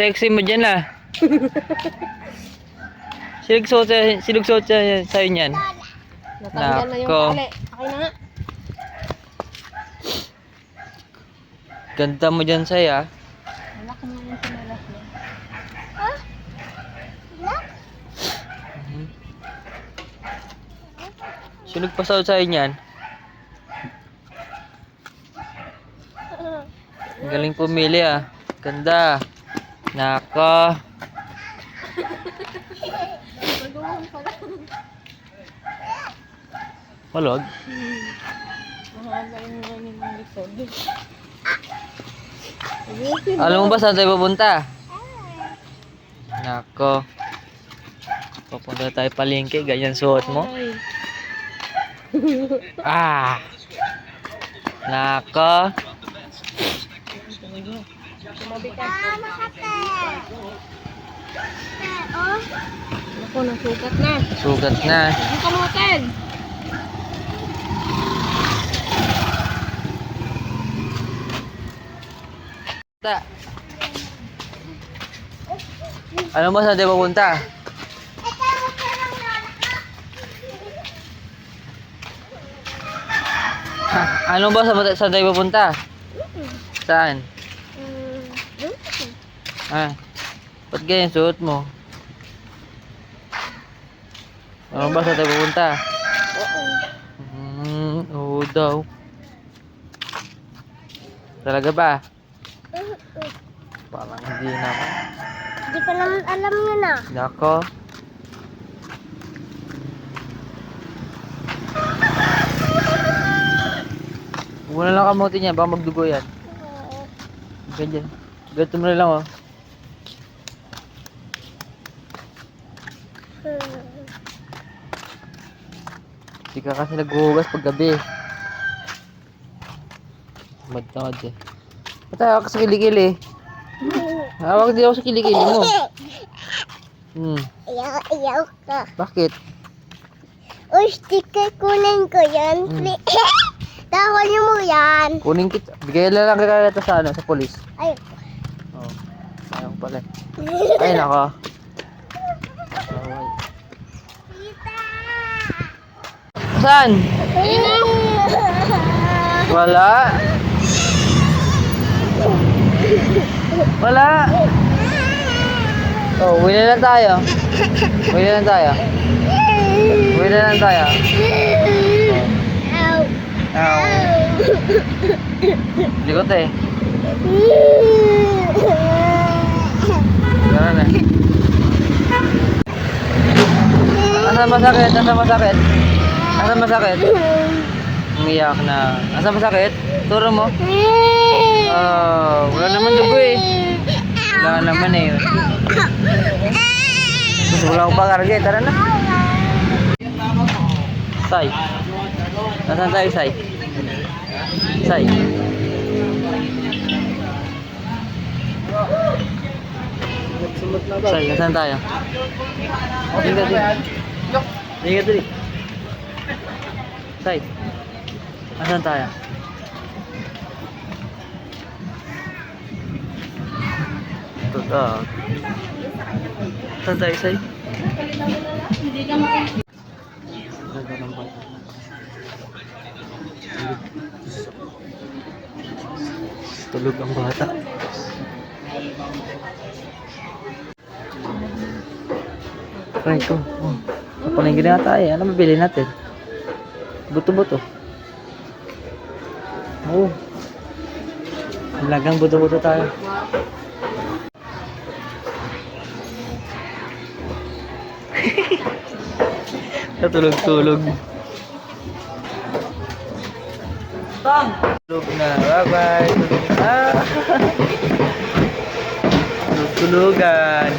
Sexy mo dyan ah. Silugsot sa silugsot sa sa'yo niyan. Natanggal na yung Nako. tali. Okay na nga. Ganda mo dyan sa'yo ah. Wala ko na yung mo. Mhm. Silug pa sa sa'yo niyan. Ang galing pumili ah. Ganda. Nako. Walog. Likod. Alam mo ba saan tayo pupunta? Nako. Pupunta tayo palengke. Ganyan suot mo. Ah. Nako. Tumabi ka. Ako, nasukat na. Sugat na. Ang kamutin. Ta. Alam mo saan tayo pupunta? Ha, ano ba sa saan tayo pupunta? Saan? Ah. Ba't ganyan suot mo? Ano ba saan tayo pupunta? Hmm, oo daw. Talaga ba? Parang hindi naman. Hindi pa naman alam nyo na. Nako. Huwag na lang kamuti niya, baka magdugo yan. Ganyan. Ganito mo na lang oh. Hindi ka kasi naghuhugas pag gabi. Tamad-tamad eh. Ba't hawak ka sa kilikili? Hawak din ako sa kilikili mo. Hmm, Iyaw, iyaw ka. bakit? Uy, sticker kunin ko yan. Mm. Tawal niyo mo yan. Kunin kita. Bigay na lang kita sa ano, sa polis. Ay. Oh. Sayang pala. Ay, nako. Bawal. Saan? Wala. Wala. Oh, uwi na lang tayo. Uwi na lang tayo. Uwi na lang tayo. Ow. Ow. Likot eh. Gano'n eh. Asan masakit? Asan masakit? Asan masakit? Umiyak na. Asan masakit? Turo mo. Oh, wala naman dugo eh. Wala naman eh. Gusto wala akong pakarga eh. Tara na. Say. Nasaan tayo, Say? Say. Say, nasaan tayo? Ka din. Ka din. Say. Nasaan tayo? Ito ah. Saan tayo, Say? Ng bata. Tulog ang bata. Try ko. Oh. Kapalingin na tayo. Ano mabili natin? Buto-buto. Oo. Oh. Lagang buto-buto tayo. Natulog-tulog. Tang! Tulog na. Bye-bye. Tulog na. Tulog-tulogan.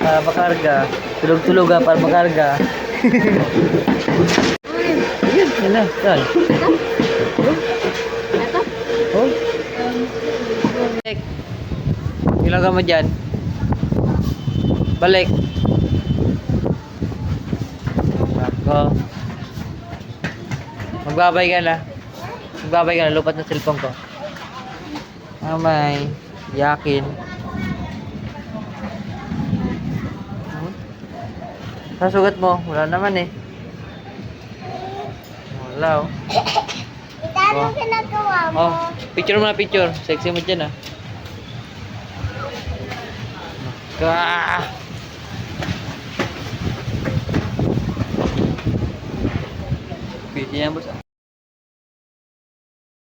Para makarga. Tulog-tulogan para makarga. Ayan na, saan? Ito? Oh? Balik. Ilagay mo dyan. Balik. Ako. Magbabay ka na. Magbabay ka na. Lupat ng cellphone ko. Amay. Yakin. Sa sugat mo, wala naman eh. Wala oh. Ito anong ginagawa mo? Oh, picture mo na picture. Sexy mo dyan ah. Ka! Busy yan boss. ah.